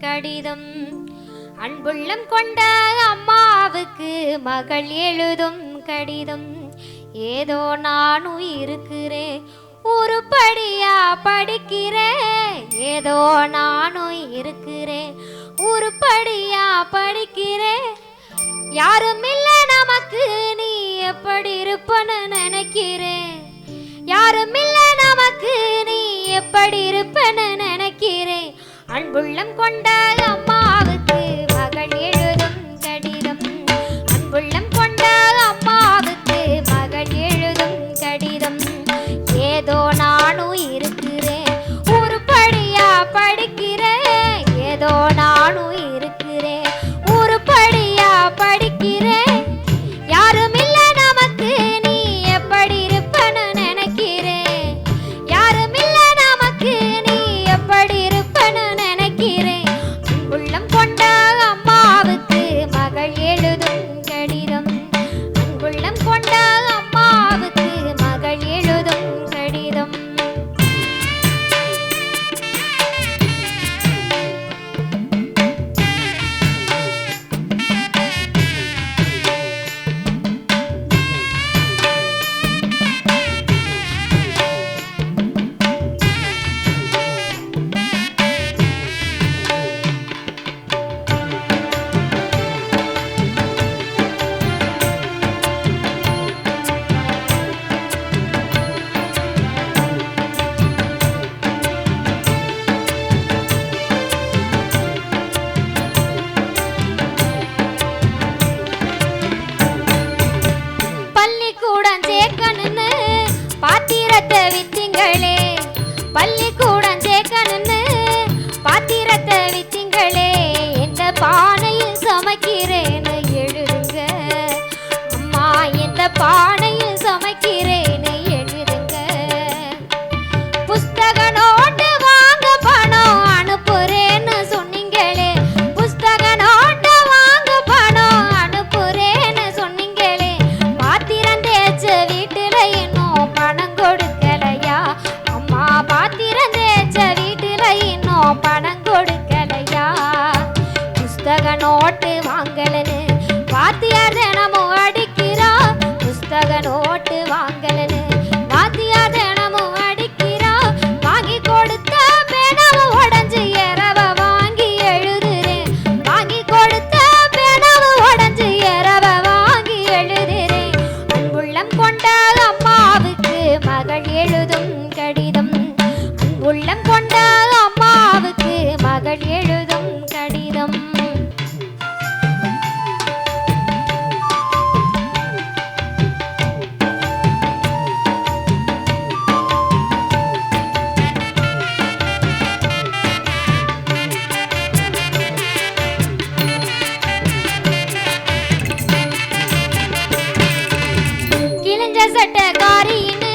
கடிதம். அன்புள்ளம் கொண்ட அம்மாவுக்கு மகள் எழுதும் கடிதம். ஏதோ நானும் இருக்கிறேன் உருப்படியா படிக்கிறேன். ஏதோ நானும் இருக்கிறேன் உருப்படியா படிக்கிறேன். யாரும் இல்ல நமக்கு நீ எப்படி இருப்பன்னு நினைக்கிறேன். யாரும் இல்ல நமக்கு நீ எப்படி இருப்ப உள்ளம் கொண்ட பானையில் சமைக்கிறேன்னு எழுதுங்க. புஸ்தக நோட்டு வாங்க பணம் அனுப்புறேன்னு சொன்னீங்களே. புஸ்தக நோட்டு வாங்க பணம் அனுப்புறேன்னு சொன்னீங்களே. பாத்திரம் தேய்ச்ச வீட்டுல இன்னும் பணம் கொடுக்கலையா? அம்மா பாத்திரம் தேய்ச்ச வீட்டுல இன்னும் பணம் கொடுக்கலையா? புஸ்தக நோட்டு வாங்கலன்னு பாத்தியார் தினமும் அடிக்கிறா. புத்தக நோட்டு வாங்கலன்னு வாத்தியா தினமும் அடிக்கிறா. வாங்கி கொடுத்த பேனாவும் உடஞ்சு எறவ வாங்கி எழுதுறேன். வாங்கி கொடுத்த பேனாவும் உடஞ்சு எறவ வாங்கி எழுதுறேன். அன்புள்ளம் கொண்ட அம்மாவுக்கு மகள் எழுதும் கடிதம். அன்புள்ளம் கொண்ட கிழிஞ்ச சட்டக்காரின்னு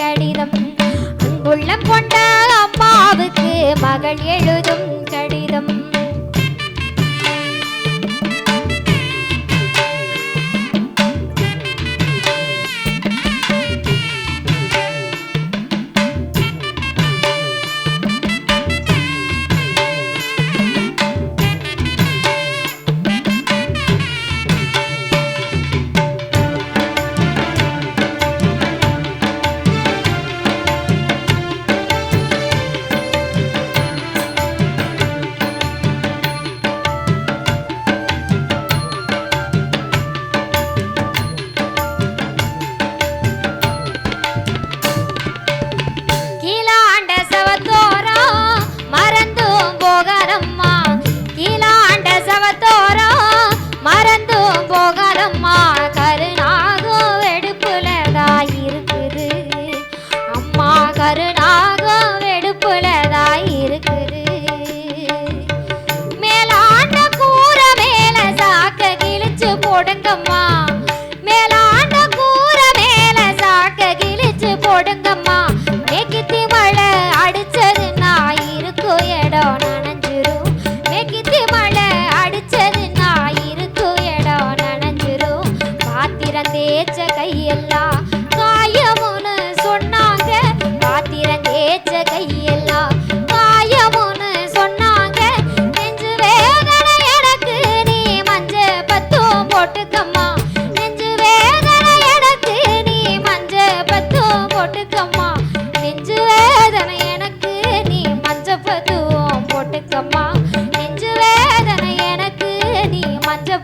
கடிதம் அன்புள்ளம் கொண்ட அம்மாவுக்கு மகள் எழுதும்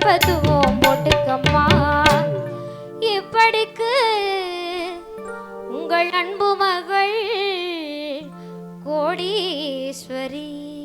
பத்துவோம் போட்டுக்கம்மா. எப்படிக்கு உங்கள் அன்பு மகள் கோடீஸ்வரி.